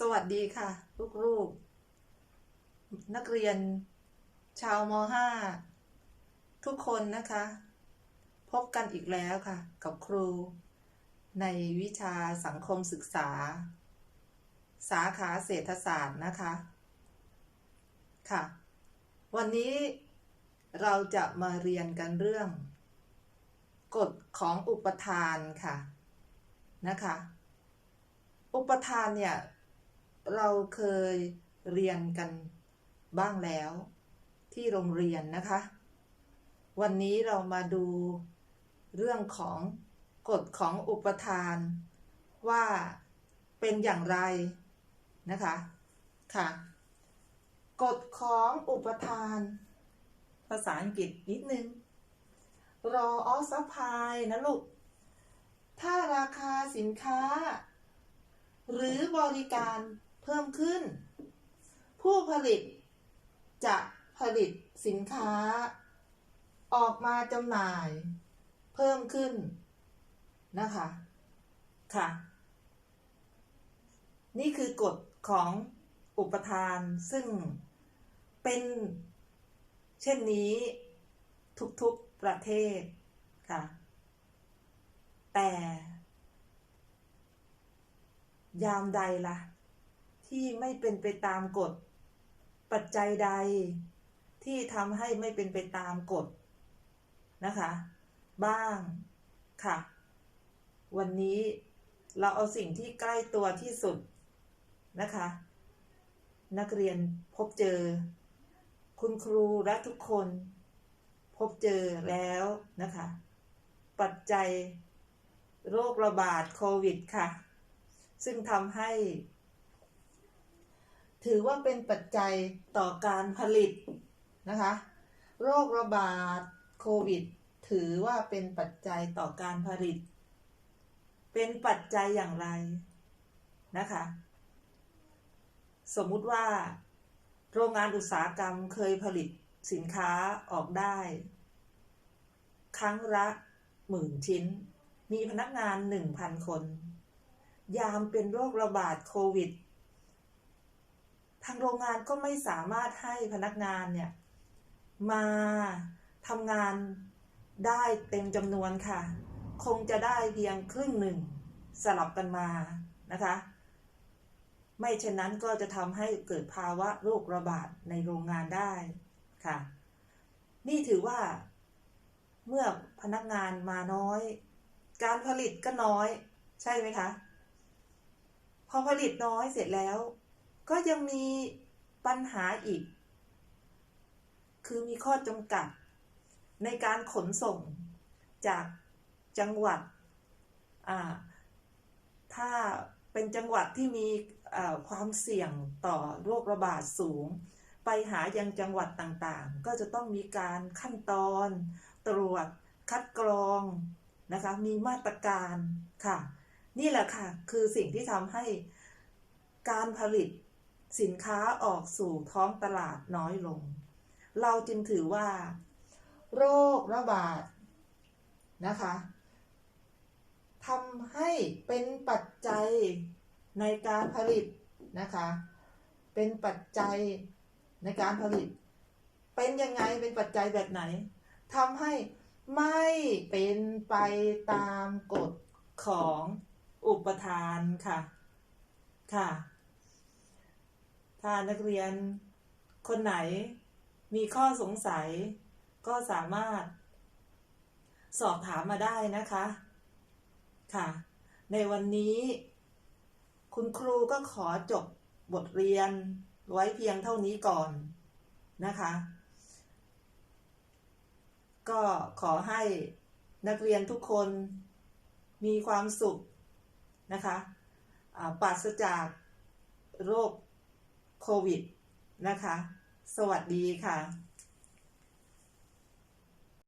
สวัสดีค่ะ ลูกๆ นักเรียน ชาวม .5 ทุกคนนะคะ พบกันอีกแล้วค่ะ กับครู ในวิชาสังคมศึกษา สาขาเศรษฐศาสตร์นะคะ ค่ะ วันนี้เราจะมาเรียนกันเรื่อง กฎของอุปทานค่ะนะคะ อุปทานเนี่ย เราเคยเรียนกันบ้างแล้ว ที่โรงเรียนนะคะ วันนี้เรามาดูเรื่องของกฎของอุปทาน ว่าเป็นอย่างไรนะคะค่ะกฎของอุปทาน ภาษาอังกฤษนิดนึง raw of supply นะลูก ถ้าราคาสินค้า หรือบริการ เพิ่มขึ้น ผู้ผลิตจะผลิตสินค้า ออกมาจำหน่าย เพิ่มขึ้นนะคะค่ะ นี่คือกฎของอุปทานซึ่งเป็นเช่นนี้ทุกๆประเทศค่ะ แต่ ยามใดละ่ะ ที่ไม่เป็นไปตามกฎ ปัจจัยใดที่ทำให้ไม่เป็นไปตามกฎนะคะ บ้างค่ะ วันนี้เราเอาสิ่งที่ใกล้ตัวที่สุดนะคะ นักเรียนพบเจอ คุณครูและทุกคน พบเจอแล้วนะคะ ปัจจัยโรคระบาดโควิดค่ะ ซึ่งทำให้ ถือว่าเป็นปัจจัยต่อการผลิตนะคะ โรคระบาดโควิด ถือว่าเป็นปัจจัยต่อการผลิต เป็นปัจจัยอย่างไรนะคะ สมมุติว่า โรงงานอุตสาหกรรมเคยผลิตสินค้าออกได้ ครั้งละหมื่นชิ้น มีพนักงานหนึ่งพันคน ยามเป็นโรคระบาดโควิด ทางโรงงานก็ไม่สามารถให้พนักงานเนี่ย มาทำงานได้เต็มจำนวนค่ะ คงจะได้เพียงครึ่งหนึ่งสลับกันมานะคะ ไม่เช่นนั้นก็จะทำให้เกิดภาวะโรคระบาดในโรงงานได้ค่ะ นี่ถือว่า เมื่อพนักงานมาน้อย การผลิตก็น้อย ใช่ไหมคะ พอผลิตน้อยเสร็จแล้ว ก็ยังมีปัญหาอีก คือมีข้อจำกัด ในการขนส่งจากจังหวัด ถ้าเป็นจังหวัดที่มีความเสี่ยงต่อโรคระบาดสูง ไปหายังจังหวัดต่างๆ ก็จะต้องมีการขั้นตอน ตรวจคัดกรองนะคะ มีมาตรการค่ะ นี่แหละค่ะ คือสิ่งที่ทำให้การผลิต สินค้าออกสู่ท้องตลาดน้อยลง เราจึงถือว่า โรคระบาดนะคะทำให้เป็นปัจจัยในการผลิตนะคะ เป็นปัจจัยในการผลิต เป็นยังไงเป็นปัจจัยแบบไหนทำให้ไม่เป็นไปตามกฎของอุปทานค่ะ ค่ะ ถ้านักเรียนคนไหนมีข้อสงสัย ก็สามารถ สอบถามมาได้นะคะ ค่ะ ในวันนี้ คุณครูก็ขอจบบทเรียนไว้เพียงเท่านี้ก่อนนะคะ ก็ขอให้นักเรียนทุกคนมีความสุขนะคะปราศจากโรค โควิดนะคะ สวัสดีค่ะ